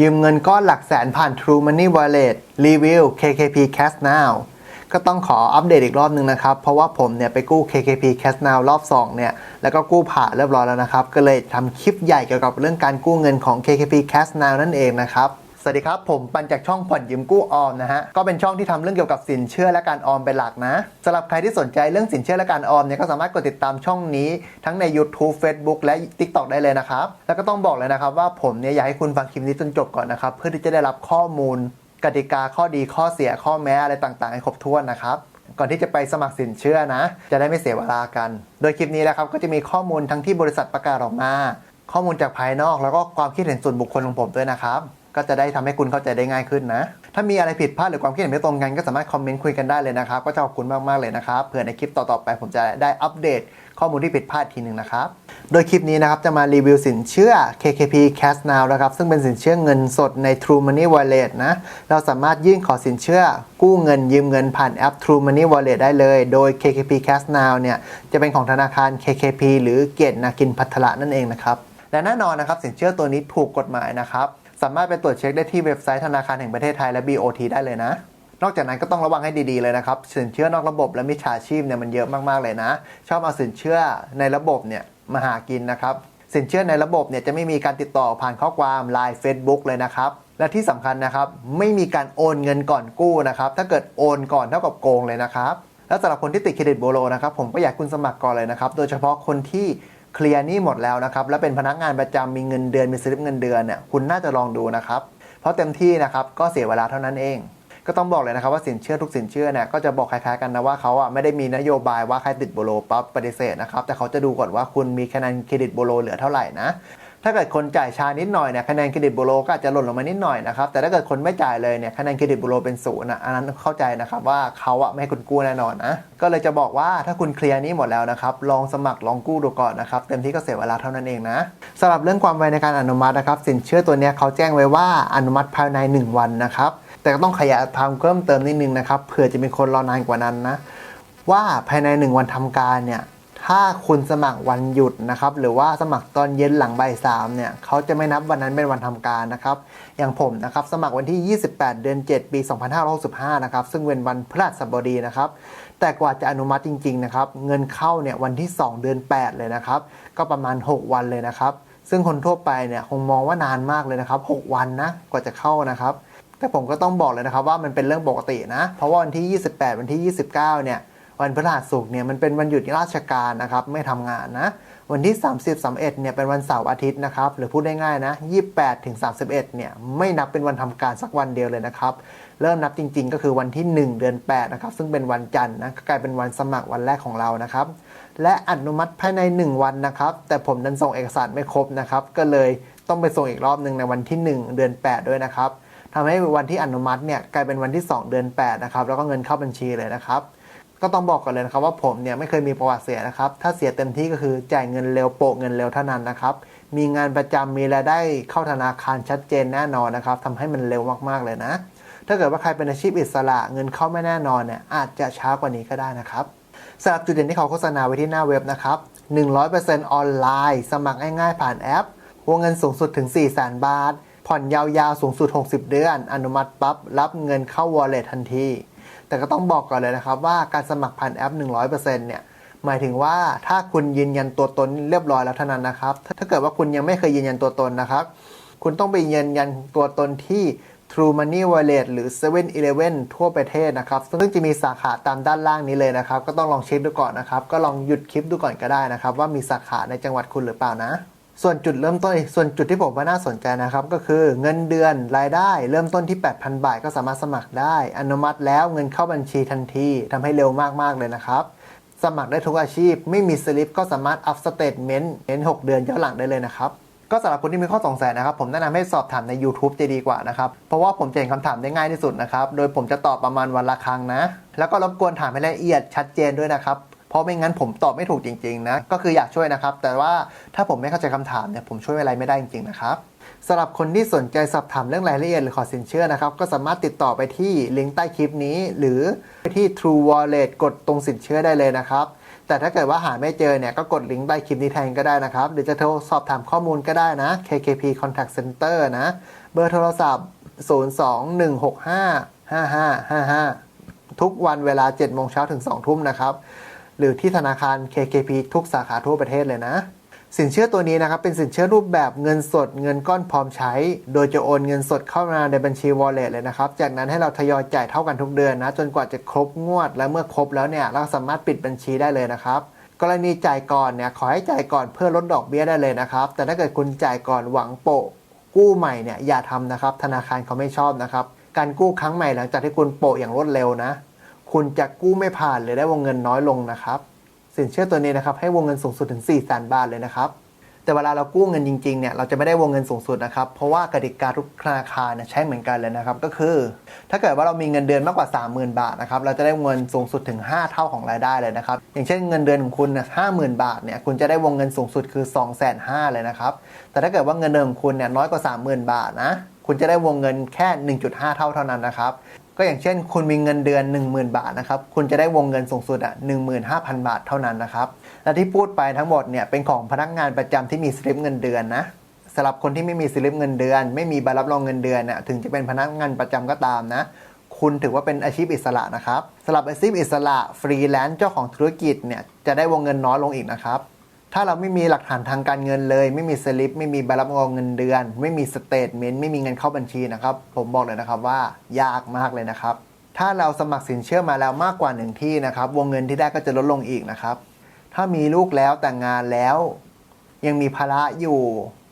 ยืมเงินก้อนหลักแสนผ่าน True Money Wallet รีวิว KKP Cash Now ก็ต้องขออัปเดตอีกรอบหนึ่งนะครับ เพราะว่าผมเนี่ยไปกู้ KKP Cash Now รอบ 2 เนี่ย แล้วก็กู้ผ่านเรียบร้อยแล้วนะครับ ก็เลยทำคลิปใหญ่เกี่ยวกับเรื่องการกู้เงินของ KKP Cash Now นั่นเองนะครับ สวัสดีครับ ผมปันจากช่องผ่อนยืมกู้ออมนะฮะ ก็เป็นช่องที่ทำเรื่องเกี่ยวกับสินเชื่อและการออมเป็นหลักนะสำหรับใครที่สนใจเรื่องสินเชื่อและการออมเนี่ยก็สามารถกดติดตามช่องนี้ทั้งใน YouTube Facebook และ TikTok ได้เลยนะครับ แล้วก็ต้องบอกเลยนะครับว่าผมเนี่ยอยากให้คุณฟังคลิปนี้จนจบก่อนนะครับเพื่อที่จะได้รับข้อมูล กติกาข้อดีข้อเสียข้อแม้อะไรต่างๆให้ครบถ้วนนะครับก่อนที่จะไปสมัครสินเชื่อนะ จะได้ไม่เสียเวลากัน โดยคลิปนี้นะครับก็จะมีข้อมูลทั้งที่บริษัทประกาศออกมา ข้อมูลจากภายนอกแล้วก็ความคิดเห็นส่วนบุคคลของผมด้วยนะครับ ก็จะได้ทำให้คุณเข้าใจได้ง่ายขึ้นนะ ถ้ามีอะไรผิดพลาดหรือความคิดเห็นไม่ตรงกันก็สามารถคอมเมนต์คุยกันได้เลยนะครับ ก็จะขอบคุณมากๆเลยนะครับ เผื่อในคลิปต่อๆไปผมจะได้อัปเดตข้อมูลที่ผิดพลาดทีหนึ่งนะครับ โดยคลิปนี้นะครับจะมารีวิวสินเชื่อ KKP Cash Now นะครับ ซึ่งเป็นสินเชื่อเงินสดใน True Money Wallet นะ เราสามารถยื่นขอสินเชื่อ กู้เงินยืมเงินผ่านแอป True Money Wallet ได้เลย โดย KKP Cash Now เนี่ยจะเป็นของธนาคาร KKP หรือเกียรตินาคินพัทละนั่นเองนะครับ และแน่นอนนะครับสินเชื่อตัวนี้ถูกกฎหมายนะครับ สามารถไปตรวจเช็คได้ที่เว็บไซต์ธนาคารแห่งประเทศไทยและ BOT ได้เลยนะ นอกจากนั้นก็ต้องระวังให้ดีๆเลยนะครับ สินเชื่อนอกระบบและมิจฉาชีพเนี่ยมันเยอะมากๆเลยนะ ชอบเอาสินเชื่อในระบบเนี่ยมาหากินนะครับ สินเชื่อในระบบเนี่ยจะไม่มีการติดต่อผ่านข้อความ Line Facebook เลยนะครับและที่สำคัญนะครับไม่มีการโอนเงินก่อนกู้นะครับถ้าเกิดโอนก่อนเท่ากับโกงเลยนะครับแล้วสำหรับคนที่ติดเครดิตโบโลนะครับผมก็อยากคุณสมัครก่อนเลยนะครับโดยเฉพาะคนที่ เคลียร์หนี้หมดแล้วนะครับ และเป็นพนักงานประจำมีเงินเดือนมีสลิปเงินเดือนเนี่ยคุณน่าจะลองดูนะครับ เพราะเต็มที่นะครับก็เสียเวลาเท่านั้นเอง ก็ต้องบอกเลยนะครับว่าสินเชื่อทุกสินเชื่อเนี่ยก็จะบอกคล้ายๆกันนะว่าเขาอะไม่ได้มีนโยบายว่าใครติดโบโลปั๊บปฏิเสธนะครับแต่เขาจะดูก่อนว่าคุณมีคะแนนเครดิตโบโลเหลือเท่าไหร่นะ ถ้าเกิดคนจ่ายช้านิดหน่อยเนี่ยคะแนนเครดิตโบโลก็อาจจะหล่นลงมานิดหน่อยนะครับแต่ถ้าเกิดคนไม่จ่ายเลยเนี่ยคะแนนเครดิตโบโลเป็นศูนย์นะอันนั้นเข้าใจนะครับว่าเขาอะไม่ให้คุณกู้แน่นอนนะก็เลยจะบอกว่าถ้าคุณเคลียร์นี้หมดแล้วนะครับลองสมัครลองกู้ดูก่อนนะครับเต็มที่ก็เสียเวลาเท่านั้นเองนะสำหรับเรื่องความไวในการอนุมัตินะครับสินเชื่อตัวเนี้ยเขาแจ้งไว้ว่าอนุมัติภายใน 1 วันนะครับแต่ก็ต้องขยายความเพิ่มเติมนิดนึงนะครับเผื่อจะมีคนรอนานกว่านั้นนะว่าภายใน 1 วันทำการเนี่ย ถ้าคุณสมัครวันหยุดนะครับ หรือว่าสมัครตอนเย็นหลังบ่ายสามเนี่ยเขาจะไม่นับวันนั้นเป็นวันทำการนะครับ อย่างผมนะครับสมัครวันที่ 28 เดือน 7 ปี 2565 นะครับ ซึ่งเป็นวันพฤหัสบดีนะครับ แต่กว่าจะอนุมัติจริงๆนะครับ เงินเข้าเนี่ยวันที่ 2 เดือน 8 เลยนะครับ ก็ประมาณ 6 วันเลยนะครับ ซึ่งคนทั่วไปเนี่ยคงมองว่านานมากเลยนะครับ 6 วันนะกว่าจะเข้านะครับ แต่ผมก็ต้องบอกเลยนะครับว่ามันเป็นเรื่องปกตินะ เพราะว่าวันที่ 28 วันที่ 29 เนี่ย วันพฤหัสศุกร์เนี่ยมันเป็นวันหยุดราชการนะครับไม่ทำงานนะวันที่ 30 31เนี่ยเป็นวันเสาร์อาทิตย์นะครับหรือพูดง่ายๆนะ 28ถึง31เนี่ยไม่นับเป็นวันทำการสักวันเดียวเลยนะครับเริ่มนับจริง ๆ ก็คือวันที่ 1 เดือน8นะครับซึ่งเป็นวันจันทร์นะก็กลายเป็นวันสมัครวันแรกของเรานะครับและอนุมัติภายใน 1 วันนะครับแต่ผมดันส่งเอกสารไม่ครบนะครับก็เลยต้องไปส่งอีกรอบหนึ่งในวันที่ 1 เดือน 8 ด้วยนะครับทำให้วันที่อนุมัติเนี่ยกลายเป็นวันที่ 2 เดือน8นะครับแล้วก็เงินเข้าบัญชีเลยนะครับ ก็ต้องบอกก่อนเลยนะครับว่าผมเนี่ยไม่เคยมีประวัติเสียนะครับ ถ้าเสียเต็มที่ก็คือจ่ายเงินเร็วโปะเงินเร็วเท่านั้นนะครับ มีงานประจำมีรายได้เข้าธนาคารชัดเจนแน่นอนนะครับทำให้มันเร็วมากๆเลยนะ ถ้าเกิดว่าใครเป็นอาชีพอิสระเงินเข้าไม่แน่นอนเนี่ยอาจจะช้ากว่านี้ก็ได้นะครับสำหรับจุดเด่นที่เขาโฆษณาไว้ที่หน้าเว็บนะครับ 100%ออนไลน์ สมัครง่ายๆผ่านแอป วงเงินสูงสุดถึง 4 0 0 0 0 0 บาท ผ่อนยาวๆ สูงสุด 60 เดือน อนุมัติปั๊บรับเงินเข้า wallet ทันที แต่ก็ต้องบอกก่อนเลยนะครับว่าการสมัครผ่านแอป 100%เนี่ยหมายถึงว่าถ้าคุณยืนยันตัวตนเรียบร้อยแล้วเท่านั้นนะครับ ถ้าเกิดว่าคุณยังไม่เคยยืนยันตัวตนนะครับ คุณต้องไปยืนยันตัวตนที่ True Money Wallet หรือ 7-Eleven ทั่วประเทศนะครับ ซึ่งจะมีสาขาตามด้านล่างนี้เลยนะครับ ก็ต้องลองเช็คดูก่อนนะครับ ก็ลองหยุดคลิปดูก่อนก็ได้นะครับ ว่ามีสาขาในจังหวัดคุณหรือเปล่านะ ส่วนจุดเริ่มต้นส่วนจุดที่ผมว่าน่าสนใจนะครับ ก็คือเงินเดือนรายได้เริ่มต้นที่ 8,000 บาทก็สามารถสมัครได้ อนุมัติแล้วเงินเข้าบัญชีทันทีทำให้เร็วมากๆเลยนะครับ สมัครได้ทุกอาชีพ ไม่มีสลิปก็สามารถอัพสเตทเมนต์เน้น6เดือนย้อนหลังได้เลยนะครับก็สำหรับคนที่มีข้อสงสัยนะครับ ผมแนะนำให้สอบถามใน YouTube จะดีกว่านะครับ เพราะว่าผมจะเห็นคำถามได้ง่ายที่สุดนะครับ โดยผมจะตอบประมาณวันละครั้งนะ แล้วก็รบกวนถามให้ละเอียดชัดเจนด้วยนะครับ เพราะไม่งั้นผมตอบไม่ถูกจริงๆนะ ก็คืออยากช่วยนะครับ แต่ว่าถ้าผมไม่เข้าใจคำถามเนี่ยผมช่วยอะไรไม่ได้จริงๆนะครับสำหรับคนที่สนใจสอบถามเรื่องรายละเอียดหรือขอสินเชื่อนะครับ ก็สามารถติดต่อไปที่ลิงก์ใต้คลิปนี้ หรือไปที่ True Wallet กดตรงสินเชื่อได้เลยนะครับ แต่ถ้าเกิดว่าหาไม่เจอเนี่ยก็กดลิงก์ใต้คลิปนี้แทนก็ได้นะครับ หรือจะโทรสอบถามข้อมูลก็ได้นะ KKP Contact Center นะ เบอร์โทรศัพท์ 021655555 ทุกวันเวลา7โมงเช้าถึง2ทุ่มนะครับ หรือที่ธนาคาร KKP ทุกสาขาทั่วประเทศเลยนะ สินเชื่อตัวนี้นะครับเป็นสินเชื่อรูปแบบเงินสดเงินก้อนพร้อมใช้ โดยจะโอนเงินสดเข้ามาในบัญชี wallet เลยนะครับ จากนั้นให้เราทยอยจ่ายเท่ากันทุกเดือนนะ จนกว่าจะครบงวด และเมื่อครบแล้วเนี่ยเราสามารถปิดบัญชีได้เลยนะครับกรณีจ่ายก่อนเนี่ยขอให้จ่ายก่อนเพื่อลดดอกเบี้ยได้เลยนะครับ แต่ถ้าเกิดคุณจ่ายก่อนหวังโปะกู้ใหม่เนี่ยอย่าทำนะครับ ธนาคารเขาไม่ชอบนะครับ การกู้ครั้งใหม่หลังจากที่คุณโปะอย่างรวดเร็วนะ คุณจะกู้ไม่ผ่านหรือได้วงเงินน้อยลงนะครับ สินเชื่อตัวนี้นะครับให้วงเงินสูงสุดถึง4 0 0 0 0บาทเลยนะครับแต่เวลาเรากู้เงินจริงๆเนี่ยเราจะไม่ได้วงเงินสูงสุดนะครับ เพราะว่ากติกาทุกธนาคารใช้เหมือนกันเลยนะครับ ก็คือ ถ้าเกิดว่าเรามีเงินเดือนมากกว่า 30,000 บาทนะครับเราจะได้วงเงินสูงสุดถึง 5 เท่าของรายได้เลยนะครับ อย่างเช่นเงินเดือนของคุณห้าหมื่นบาทเนี่ยคุณจะได้วงเงินสูงสุดคือ 2 5 0 0 0 0เลยนะครับ แต่ถ้าเกิดว่าเงินเดือนของคุณเนี่ยน้อยกว่า 30,000 บาทนะคุณจะได้วงเงินแค่ 1.5 เท่าเท่านั้นนะครับ ก็อย่างเช่น คุณมีเงินเดือน 10,000 บาทนะครับคุณจะได้วงเงินสูงสุดอะ15,000 บาทเท่านั้นนะครับและที่พูดไปทั้งหมดเนี่ยเป็นของพนักงานประจำที่มีสลิปเงินเดือนนะสำหรับคนที่ไม่มีสลิปเงินเดือน ไม่มีใบรับรองเงินเดือนเนี่ยถึงจะเป็นพนักงานประจำก็ตามนะคุณถือว่าเป็นอาชีพอิสระนะครับสำหรับอาชีพอิสระฟรีแลนซ์เจ้าของธุรกิจเนี่ยจะได้วงเงินน้อยลงอีกนะครับ ถ้าเราไม่มีหลักฐานทางการเงินเลย ไม่มีสลิป ไม่มีใบรับรองเงินเดือน ไม่มีสเตทเมนต์ไม่มีเงินเข้าบัญชีนะครับ ผมบอกเลยนะครับว่ายากมากเลยนะครับ ถ้าเราสมัครสินเชื่อมาแล้วมากกว่าหนึ่งที่นะครับ วงเงินที่ได้ก็จะลดลงอีกนะครับ ถ้ามีลูกแล้วแต่งงานแล้ว ยังมีภาระอยู่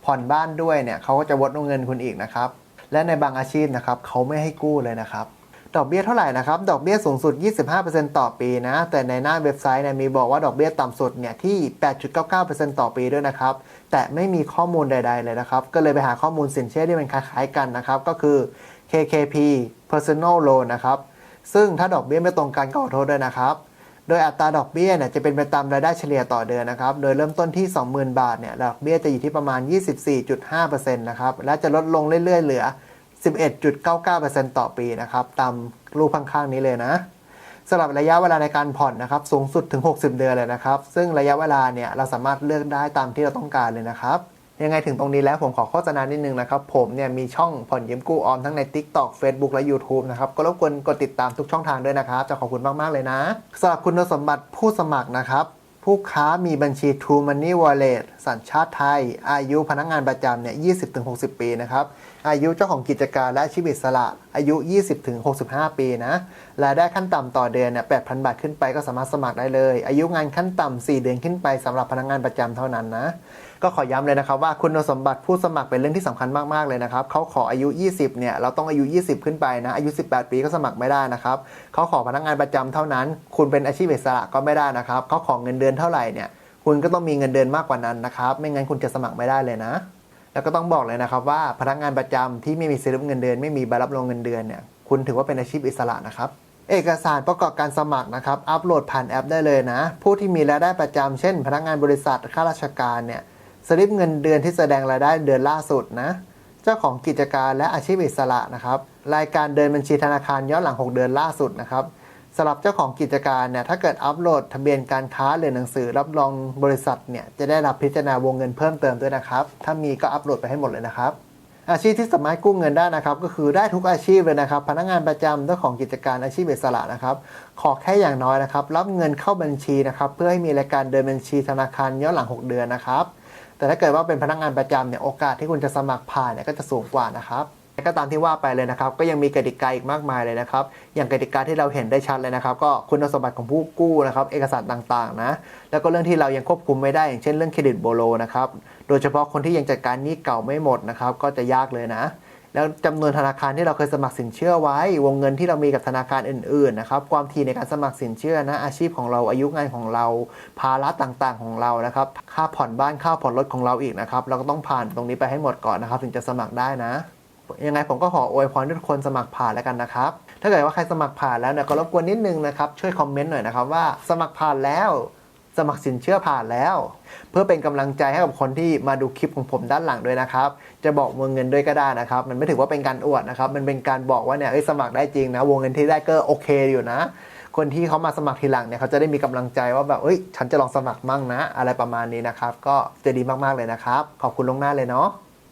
ผ่อนบ้านด้วยเนี่ยเขาก็จะลดวงเงินคุณอีกนะครับ และในบางอาชีพนะครับเขาไม่ให้กู้เลยนะครับ ดอกเบี้ยเท่าไหร่นะครับ ดอกเบี้ยสูงสุด 25%ต่อปีนะ แต่ในหน้าเว็บไซต์เนี่ยมีบอกว่าดอกเบี้ยต่ำสุดเนี่ยที่ 8.99%ต่อปีด้วยนะครับ แต่ไม่มีข้อมูลใด ๆ เลยนะครับ ก็เลยไปหาข้อมูลสินเชื่อที่มันคล้าย ๆ กันนะครับ ก็คือ KKP Personal Loan นะครับ ซึ่งถ้าดอกเบี้ยไม่ตรงกันก็ขอโทษด้วยนะครับ โดยอัตราดอกเบี้ยเนี่ยจะเป็นไปตามรายได้เฉลี่ยต่อเดือนนะครับ โดยเริ่มต้นที่ 20,000 บาทเนี่ย ดอกเบี้ยจะอยู่ที่ประมาณ 24.5%นะครับ และจะลดลงเรื่อยๆ เหลือ 11.99%ต่อปีนะครับ ตามรูปข้างๆนี้เลยนะสำหรับระยะเวลาในการผ่อนนะครับ สูงสุดถึง 60 เดือนเลยนะครับ ซึ่งระยะเวลาเนี่ยเราสามารถเลือกได้ตามที่เราต้องการเลยนะครับยังไงถึงตรงนี้แล้วผมขอโฆษณานิดนึงนะครับ ผมเนี่ยมีช่องผ่อนยืมกู้ออมทั้งใน TikTok Facebook และ YouTube นะครับ ก็รบกวนกดติดตามทุกช่องทางด้วยนะครับ จะขอบคุณมาก ๆ เลยนะสำหรับคุณสมบัติผู้สมัครนะครับ ผู้ค้ามีบัญชี True Money Wallet สัญชาติไทย อายุพนักงานประจำเนี่ย 20-60 ปีนะครับ อายุเจ้าของกิจการและชีวิตสละ อายุ 20-65 ปีนะ รายได้ขั้นต่ำต่อเดือนเนี่ย 8,000 บาทขึ้นไปก็สามารถสมัครได้เลย อายุงานขั้นต่ำ4 เดือนขึ้นไปสำหรับพนักงานประจำเท่านั้นนะ ก็ขอย้ำเลยนะครับว่าคุณสมบัติผู้สมัครเป็นเรื่องที่สำคัญมากๆเลยนะครับเขาขออายุ 20 เนี่ยเราต้องอายุ 20 ขึ้นไปนะอายุ 18 ปีก็สมัครไม่ได้นะครับเขาขอพนักงานประจำเท่านั้น คุณเป็นอาชีพอิสระก็ไม่ได้นะครับเขาขอเงินเดือนเท่าไหร่เนี่ยคุณก็ต้องมีเงินเดือนมากกว่านั้นนะครับ ไม่งั้นคุณจะสมัครไม่ได้เลยนะ แล้วก็ต้องบอกเลยนะครับว่าพนักงานประจำที่ไม่มีสลิปเงินเดือน ไม่มีใบรับรองเงินเดือนเนี่ยคุณถือว่าเป็นอาชีพอิสระนะครับเอกสารประกอบการสมัครนะครับ อัปโหลดผ่านแอปได้เลยนะ ผู้ที่มีรายได้ประจำเช่น พนักงานบริษัทข้าราชการเนี่ย สลิปเงินเดือนที่แสดงรายได้เดือนล่าสุดนะ เจ้าของกิจการและอาชีพอิสระนะครับ รายการเดินบัญชีธนาคารย้อนหลัง 6 เดือนล่าสุดนะครับสำหรับเจ้าของกิจการเนี่ยถ้าเกิดอัปโหลดทะเบียนการค้าหรือหนังสือรับรองบริษัทเนี่ยจะได้รับพิจารณาวงเงินเพิ่มเติมด้วยนะครับ ถ้ามีก็อัปโหลดไปให้หมดเลยนะครับ อาชีพที่สามารถกู้เงินได้นะครับ ก็คือได้ทุกอาชีพเลยนะครับ พนักงานประจำเจ้าของกิจการอาชีพอิสระนะครับ ขอแค่อย่างน้อยนะครับ รับเงินเข้าบัญชีนะครับ เพื่อให้มีรายการเดินบัญชีธนาคารย้อนหลัง 6 เดือนนะครับ แต่ถ้าเกิดว่าเป็นพนักงานประจำเนี่ยโอกาสที่คุณจะสมัครผ่านเนี่ยก็จะสูงกว่านะครับก็ตามที่ว่าไปเลยนะครับ ก็ยังมีกติกาอีกมากมายเลยนะครับ อย่างกติกาที่เราเห็นได้ชัดเลยนะครับ ก็คุณสมบัติของผู้กู้นะครับ เอกสารต่างๆนะ แล้วก็เรื่องที่เรายังควบคุมไม่ได้ อย่างเช่นเรื่องเครดิตโบโลนะครับ โดยเฉพาะคนที่ยังจัดการหนี้เก่าไม่หมดนะครับ ก็จะยากเลยนะ แล้วจำนวนธนาคารที่เราเคยสมัครสินเชื่อไว้ วงเงินที่เรามีกับธนาคารอื่นๆนะครับความถี่ในการสมัครสินเชื่อนะอาชีพของเราอายุงานของเรา ภาระต่างๆของเรานะครับค่าผ่อนบ้านค่าผ่อนรถของเราอีกนะครับเราก็ต้องผ่านตรงนี้ไปให้หมดก่อนนะครับ ถึงจะสมัครได้นะยังไงผมก็ขออวยพรทุกคนสมัครผ่านแล้วกันนะครับ ถ้าเกิดว่าใครสมัครผ่านแล้วเนี่ยก็รบกวนนิดนึงนะครับ ช่วยคอมเมนต์หน่อยนะครับว่าสมัครผ่านแล้ว สมัครสินเชื่อผ่านแล้ว เพื่อเป็นกำลังใจให้กับคนที่มาดูคลิปของผมด้านหลังด้วยนะครับ จะบอกวงเงินด้วยก็ได้นะครับ มันไม่ถือว่าเป็นการอวดนะครับ มันเป็นการบอกว่าเนี่ยสมัครได้จริงนะ วงเงินที่ได้ก็โอเคอยู่นะ คนที่เขามาสมัครทีหลังเนี่ยเขาจะได้มีกำลังใจว่าแบบเอ้ย ฉันจะลองสมัครมั่งนะ อะไรประมาณนี้นะครับ ก็จะดีมากๆเลยนะครับ ขอบคุณลวงหน้าเลยเนาะ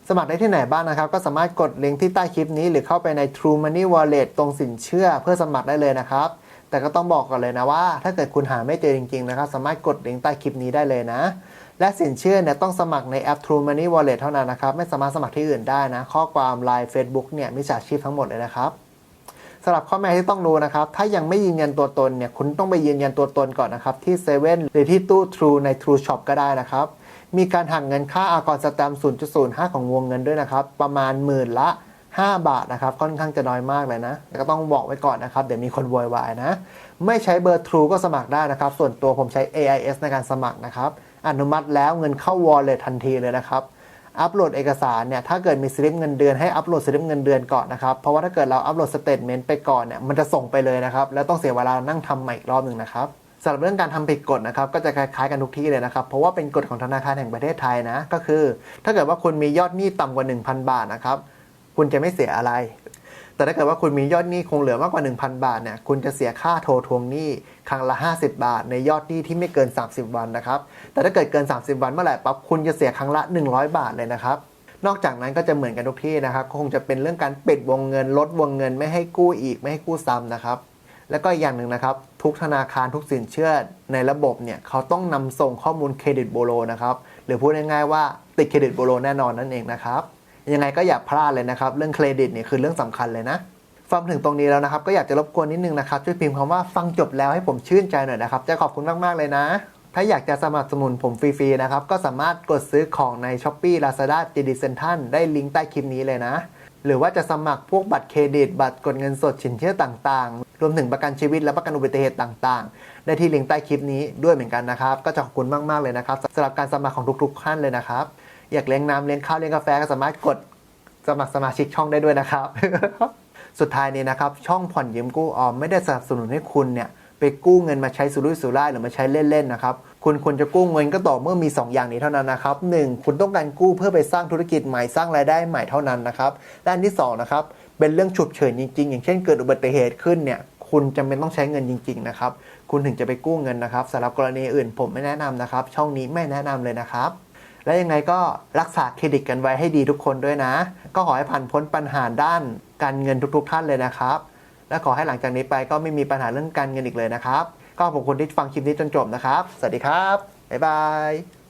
สมัครได้ที่ไหนบ้างนะครับ ก็สามารถกดลิงก์ที่ใต้คลิปนี้ หรือเข้าไปใน True Money Wallet ตรงสินเชื่อเพื่อสมัครได้เลยนะครับ แต่ก็ต้องบอกก่อนเลยนะว่า ถ้าเกิดคุณหาไม่เจอจริงๆนะครับ สามารถกดลิงก์ใต้คลิปนี้ได้เลยนะ และสินเชื่อเนี่ยต้องสมัครในแอป True Money Wallet เท่านั้นนะครับ ไม่สามารถสมัครที่อื่นได้นะ ข้อความ Line Facebook เนี่ยมิจฉาชีพทั้งหมดเลยนะครับสำหรับข้อแม้ที่ต้องรู้นะครับ ถ้ายังไม่ยืนยันตัวตนเนี่ย คุณต้องไปยืนยันตัวตนก่อนนะครับ ที่เซเว่นหรือที่ตู้ True ใน True Shop ก็ได้นะครับ มีการหักเงินค่าอากรสแตมป์0.05 ของวงเงินด้วยนะครับ ประมาณหมื่นละ 5 บาทนะครับ ค่อนข้างจะน้อยมากเลยนะก็ต้องบอกไว้ก่อนนะครับ เดี๋ยวมีคนโวยวายนะ ไม่ใช้เบอร์ True ก็สมัครได้นะครับ ส่วนตัวผมใช้ AIS ในการสมัครนะครับ อนุมัติแล้วเงินเข้า Wallet ทันทีเลยนะครับอัปโหลดเอกสารเนี่ยถ้าเกิดมีสลิปเงินเดือนให้อัปโหลดสลิปเงินเดือนก่อนนะครับเพราะว่าถ้าเกิดเราอัปโหลดสเตทเมนต์ไปก่อนเนี่ยมันจะส่งไปเลยนะครับแล้วต้องเสียเวลานั่งทำใหม่อีกรอบหนึ่งนะครับสำหรับเรื่องการทำผิดกฎนะครับก็จะคล้ายๆกันทุกที่เลยนะครับ เพราะว่าเป็นกฎของธนาคารแห่งประเทศไทยนะ ก็คือ ถ้าเกิดว่าคุณมียอดหนี้ต่ำกว่า 1,000 บาทนะครับ คุณจะไม่เสียอะไร แต่ถ้าเกิดว่าคุณมียอดหนี้คงเหลือมากกว่า 1,000 บาทเนี่ยคุณจะเสียค่าโทรทวงหนี้ครั้งละ 50 บาท ในยอดหนี้ที่ไม่เกิน 30 วันนะครับแต่ถ้าเกิดเกิน 30 วันเมื่อไหร่ปั๊บคุณจะเสียครั้งละ 100 บาทเลยนะครับนอกจากนั้นก็จะเหมือนกันทุกที่นะครับก็คงจะเป็นเรื่องการปิดวงเงินลดวงเงินไม่ให้กู้อีกไม่ให้กู้ซ้ำนะครับแล้วก็อีกอย่างหนึ่งนะครับ ทุกธนาคารทุกสินเชื่อในระบบเนี่ยเขาต้องนำส่งข้อมูลเครดิตบูโรนะครับหรือพูดง่ายๆว่าติดเครดิตบูโรแน่นอนนั่นเองนะครับ ยังไงก็อย่าพลาดเลยนะครับ เรื่องเครดิตเนี่ยคือเรื่องสำคัญเลยนะฟังถึงตรงนี้แล้วนะครับ ก็อยากจะรบกวนนิดนึงนะครับ ช่วยพิมพ์คำว่าฟังจบแล้วให้ผมชื่นใจหน่อยนะครับ จะขอบคุณมาก ๆ เลยนะ ถ้าอยากจะสมัครสมุนผมฟรีๆนะครับ ก็สามารถกดซื้อของใน s h อ p e e Lazada JD Central ได้ลิงก์ใต้คลิปนี้เลยนะ หรือว่าจะสมัครพวกบัตรเครดิต บัตรกดเงินสดสินเชื่อต่างๆ รวมถึงประกันชีวิตและประกันอุบัติเหตุต่างๆ ได้ที่ลิงก์ใต้คลิปนี้ด้วยเหมือนกันนะครับ ก็จะขอบคุณมากๆเลยนะครับสำหรับการสมัครของทุกๆท่านเลยนะครับ อยากเลี้ยงน้ำเลี้ยงข้าวเลี้ยงกาแฟก็สามารถกดสมัครสมาชิกช่องได้ด้วยนะครับ สุดท้ายนี้นะครับ ช่องผ่อนยืมกู้ออมไม่ได้สนับสนุนให้คุณเนี่ยไปกู้เงินมาใช้สุรุ่ยสุร่ายหรือมาใช้เล่นๆนะครับ คุณควรจะกู้เงินก็ต่อเมื่อมี 2 อย่างนี้เท่านั้นนะครับ 1. คุณต้องการกู้เพื่อไปสร้างธุรกิจใหม่สร้างรายได้ใหม่เท่านั้นนะครับ และอันที่2นะครับ เป็นเรื่องฉุกเฉินจริงๆ อย่างเช่นเกิดอุบัติเหตุขึ้นเนี่ย คุณจำเป็นต้องใช้เงินจริง ๆ นะครับ คุณถึงจะไปกู้เงินนะครับสำหรับกรณีอื่นผมไม่แนะนำนะครับ ช่องนี้ไม่แนะนำเลยนะครับ และยังไงก็รักษาเครดิตกันไว้ให้ดีทุกคนด้วยนะ ก็ขอให้ผ่านพ้นปัญหาด้านการเงินทุกๆท่านเลยนะครับ และขอให้หลังจากนี้ไปก็ไม่มีปัญหาเรื่องการเงินอีกเลยนะครับ ก็ขอบคุณที่ฟังคลิปนี้จนจบนะครับ สวัสดีครับ บ๊ายบาย